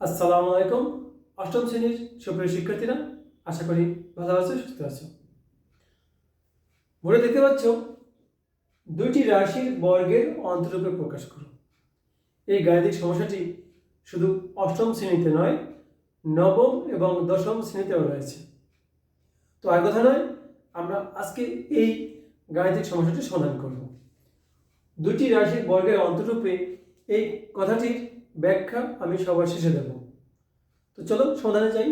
আসসালামু আলাইকুম। অষ্টম শ্রেণির সুপ্রিয় শিক্ষার্থীরা, আশা করি ভালো আছো, সুস্থ আছো। বোর্ডে দেখতে পাচ্ছ, দুইটি রাশির বর্গের অন্তরূপে প্রকাশ করো। এই গাণিতিক সমস্যাটি শুধু অষ্টম শ্রেণীতে নয়, নবম এবং দশম শ্রেণীতেও রয়েছে। তো আর কথা নয়, আমরা আজকে এই গাণিতিক সমস্যাটি সমাধান করব। দুটি রাশির বর্গের অন্তরূপে এই কথাটির ব্যাখ্যা আমি সবার শেষে দেব। তো চলো সমাধানে যাই।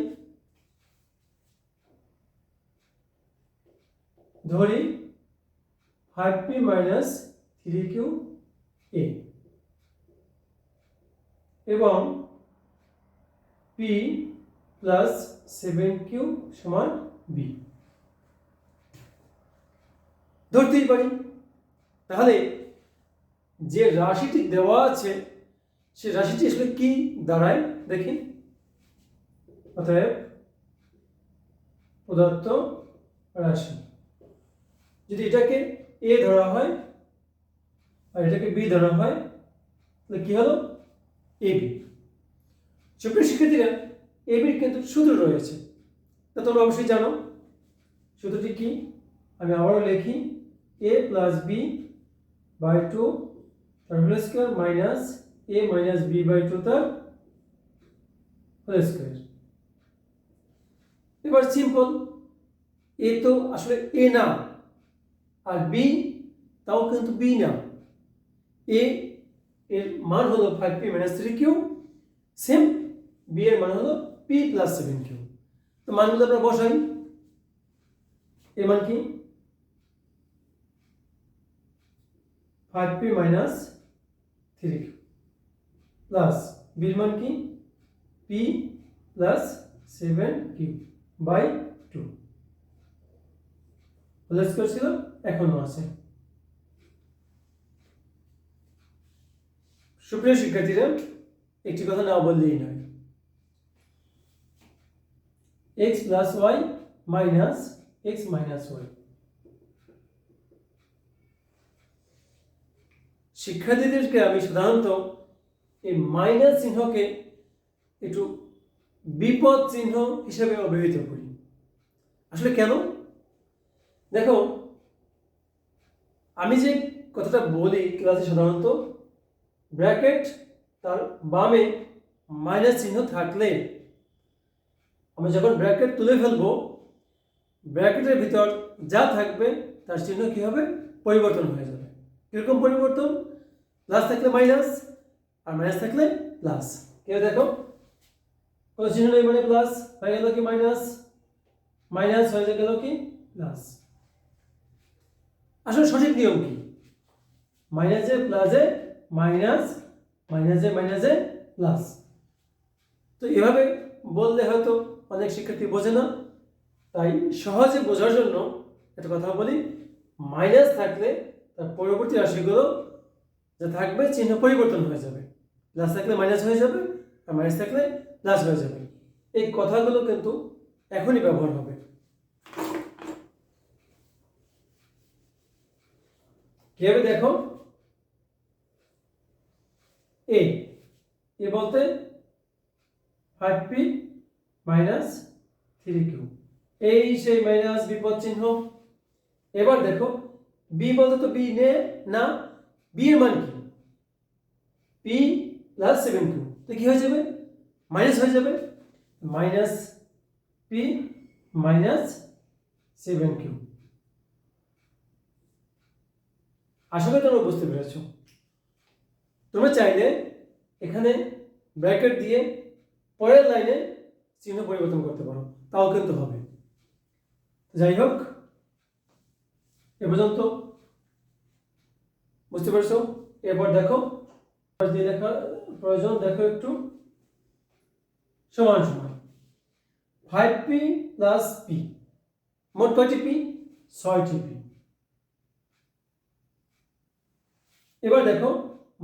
ধরি five P minus three Q A এবং পি প্লাস সেভেন কিউ সমান বি ধরতেই পারি। তাহলে যে রাশিটি দেওয়া আছে সে রাশিটি আসলে কি দাঁড়ায়? দেখি। অতএব প্রদত্ত রাশি। যদি এটাকে এ ধরা হয় আর এটাকে বি ধরা হয়, তাহলে কি হলো? এ বি সুপ্রিয় শিক্ষার্থীরা এ বির কিন্তু সূত্র রয়েছে। তা তোমরা অবশ্যই জানো। সূত্রটি কি? আমি আবারও লিখি। A plus B by two তার square minus A minus B by two তার হোল স্কোয়ার এবার সিম্পল এ তো আসলে এ না, আর বি তাও কিন্তু বি না। এ এর মান হলো five P minus three Q same B এর মান হলো পি প্লাস সেভেন কিউ তো মানগুলো আমরা বসাই। এর মান কি? Five P minus three Q plus বির মান কি? P plus seven Q by two whole square এখনও আছে। সুপ্রিয় শিক্ষার্থীরা, একটি কথা না বললেই নয়। X plus Y minus X minus Y শিক্ষার্থীদেরকে আমি সাধারণত এই মাইনাস চিহ্নকে একটু বিপদ চিহ্ন হিসেবে অভিহিত করি। আসলে কেন? দেখো, আমি যে কথাটা বলি ক্লাসে সাধারণত, ব্র্যাকেট তার বামে মাইনাস চিহ্ন থাকলে আমি যখন ব্র্যাকেট তুলে ফেলব, ব্র্যাকেটের ভিতর যা থাকবে তার চিহ্ন কি হবে? পরিবর্তন হয়ে যাবে। কীরকম পরিবর্তন? প্লাস থাকলে মাইনাস আর মাইনাস থাকলে প্লাস কেউ দেখো? কোনো চিহ্ন নেই মানে প্লাস হয়ে গেল কি মাইনাস মাইনাস হয়ে গেল কি প্লাস আসলে সঠিক নিয়ম কি? মাইনাসে প্লাসে মাইনাস মাইনাসে মাইনাসে প্লাস তো এভাবে বললে হয়তো অনেক শিক্ষার্থী বোঝে না। তাই সহজে বোঝার জন্য একটা কথা বলি। মাইনাস থাকলে তার পরবর্তী রাশিগুলো যা থাকবে চিহ্ন পরিবর্তন হয়ে যাবে। প্লাস থাকলে মাইনাস হয়ে যাবে আর মাইনাস থাকলে প্লাস হয়ে যাবে। এই কথাগুলো কিন্তু এখনই ব্যবহার হবে। কীভাবে দেখো? এ এ বলতে five P minus three Q এই সেই মাইনাস বিপদ চিহ্ন। এবার দেখো বি বলতে তো বি নে না বি এর মান কি? পি প্লাস সেভেন কিউ তো কি হয়ে যাবে? মাইনাস হয়ে যাবে। Minus P minus seven Q করি তোমরা বুঝতে পেরেছ। তোমরা চাইলে এখানে ব্র্যাকেট দিয়ে পরের লাইনে চিহ্ন পরিবর্তন করতে পারো। তাও কিন্তু হবে। যাই হোক, এ পর্যন্ত। বুঝতে পারছ? এরপর দেখো দিয়ে লেখা প্রয়োজন, দেখো একটু। সমান সমান। ফাইভ পি প্লাস পি মোট কয়টি পি ছয়টি পি এবার দেখো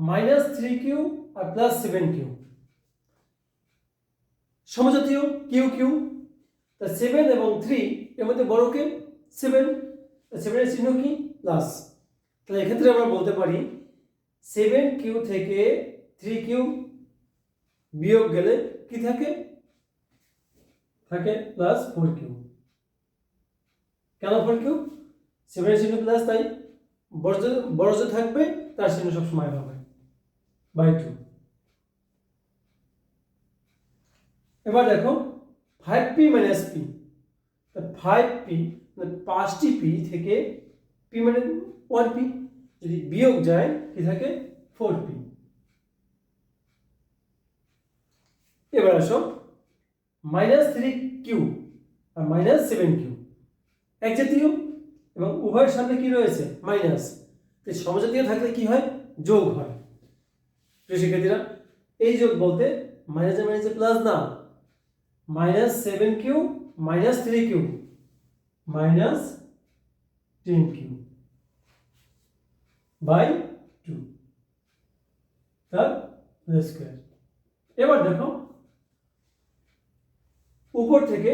মাইনাস থ্রি কিউ আর প্লাস সেভেন কিউ সমজাতীয় কিউ কিউ তা সেভেন এবং থ্রি এর মধ্যে বড় কে? সেভেন সেভেনের চিহ্ন কি? প্লাস তাহলে এক্ষেত্রে আমরা বলতে পারি সেভেন কিউ থেকে থ্রি কিউ বিয়োগ গেলে কি থাকে? থাকে প্লাস ফোর কিউ কেন ফোর কিউ সেভেনের চিহ্ন প্লাস তাই বড় বড় যে থাকবে, তার চিহ্ন সবসময় হবে। বাই টু এবার দেখো five P minus P five P পাঁচটি পি থেকে পি মানে ওয়ান পি যদি বিয়োগ যায়, কি থাকে? ফোর পি এবার আসো। মাইনাস থ্রি কিউ আর মাইনাস সেভেন কিউ এক জাতীয় এবং উভয়ের সামনে কি রয়েছে? মাইনাস সমজাতীয় থাকলে কি হয়? যোগ হয়। শিক্ষার্থীরা, এই যোগ বলতে মাইনাসে মাইনাসে প্লাস না। Minus seven Q minus three Q minus ten Q by two তার স্কোয়ার এবার দেখো উপর থেকে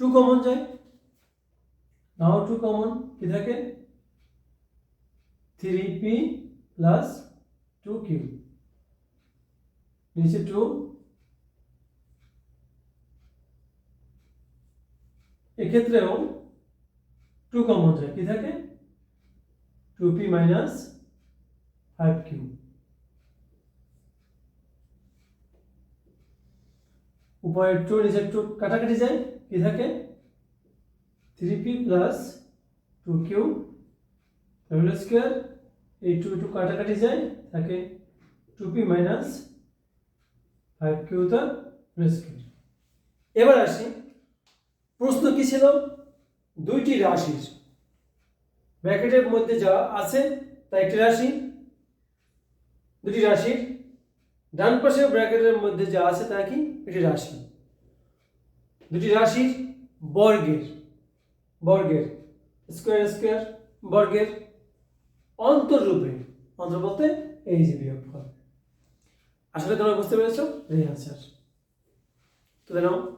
টু কমন যায়। নাও টু কমন কি থাকে? Three P plus two Q নিচে টু এক্ষেত্রেও টু কমন যায়। কি থাকে? Two P minus five Q উপরে টু নিচে টু কাটাকাটি যায় কি থাকে? Three P plus two Q whole square এই টু টু কাটাকাটি যায় থাকে two P minus five Q whole square এবার আসি, প্রশ্ন কি ছিল? দুইটি রাশির ব্র্যাকেটের মধ্যে যা আছে তা একটি রাশি, দুটি রাশির ডান পাশে ব্র্যাকেটের মধ্যে যা আছে তা কি? এটি রাশি। দুটি রাশির বর্গের। বর্গের। স্কোয়ার স্কোয়ার, বর্গের। অন্তররূপে অন্তর বলতে এই যে বিয়োগফল। আসলে তোমরা বুঝতে পেরেছ? এই আনসার তো নাও